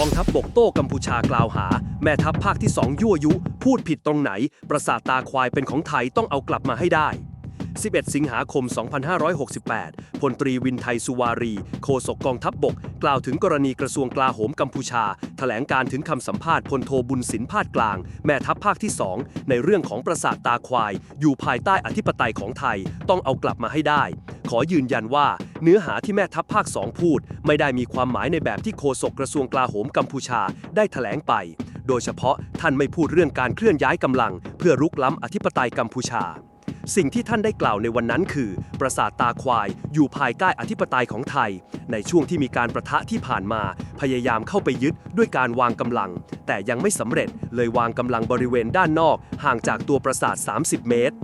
กองทัพบกโต้กัมพูชากล่าวหา แม่ทัพภาคที่2ยั่วยุ พูดผิดตรงไหน ประสาทตาควายเป็นของไทยต้องเอากลับมาให้ได้ 11 สิงหาคม 2568 พลตรีวินไทยสุวารี โฆษกกองทัพบบก กล่าวถึงกรณีกระทรวงกลาโหมกัมพูชา แถลงการถึงคำสัมภาษณ์พลโทบุญสินพาดกลาง แม่ทัพภาคที่ 2 ในเรื่องของประสาทตาควาย อยู่ภายใต้อธิปไตยของไทยต้องเอากลับมาให้ได้ ขอยืนยันว่า เนื้อหาที่แม่ทัพภาค 2 พูด ไม่ได้มีความหมายในแบบที่โฆษกกระทรวงกลาโหมกัมพูชาได้แถลงไป โดยเฉพาะท่านไม่พูดเรื่องการเคลื่อนย้ายกำลัง เพื่อรุกล้ำอธิปไตยกัมพูชา สิ่งที่ท่านได้กล่าวในวันนั้นคือ ปราสาทตาควายอยู่ภายใต้อธิปไตยของไทย ในช่วงที่มีการประทะที่ผ่านมา พยายามเข้าไปยึดด้วยการวางกำลัง แต่ยังไม่สำเร็จเลยวางกำลังบริเวณด้านนอก ห่างจากตัวปราสาท 30 เมตร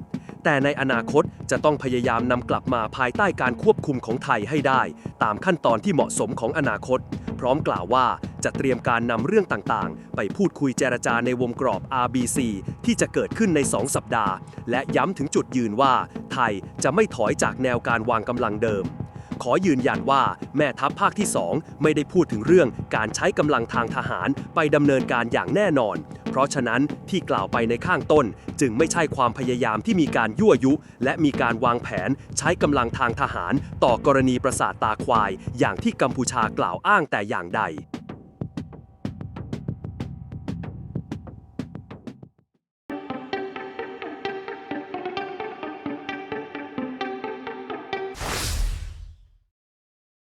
แต่ในอนาคตจะต้องพยายามนำกลับมาภายใต้การควบคุมของไทยให้ได้ ตามขั้นตอนที่เหมาะสมของอนาคต พร้อมกล่าวว่าจะเตรียมการนำเรื่องต่างๆ ไปพูดคุยเจรจาในวงกรอบ RBC ที่จะเกิดขึ้นใน 2 สัปดาห์ และย้ำถึงจุดยืนว่า ไทยจะไม่ถอยจากแนวการวางกำลังเดิม ขอยืนยันว่าแม่ทัพภาคที่ 2 ไม่ได้พูดถึงเรื่องการใช้กำลังทางทหารไปดำเนินการอย่างแน่นอน เพราะฉะนั้นที่กล่าวไปในข้างต้น จึงไม่ใช่ความพยายามที่มีการยั่วยุ และมีการวางแผน ใช้กำลังทางทหาร ต่อกรณีประสาทตาควาย อย่างที่กัมพูชากล่าวอ้างแต่อย่างใด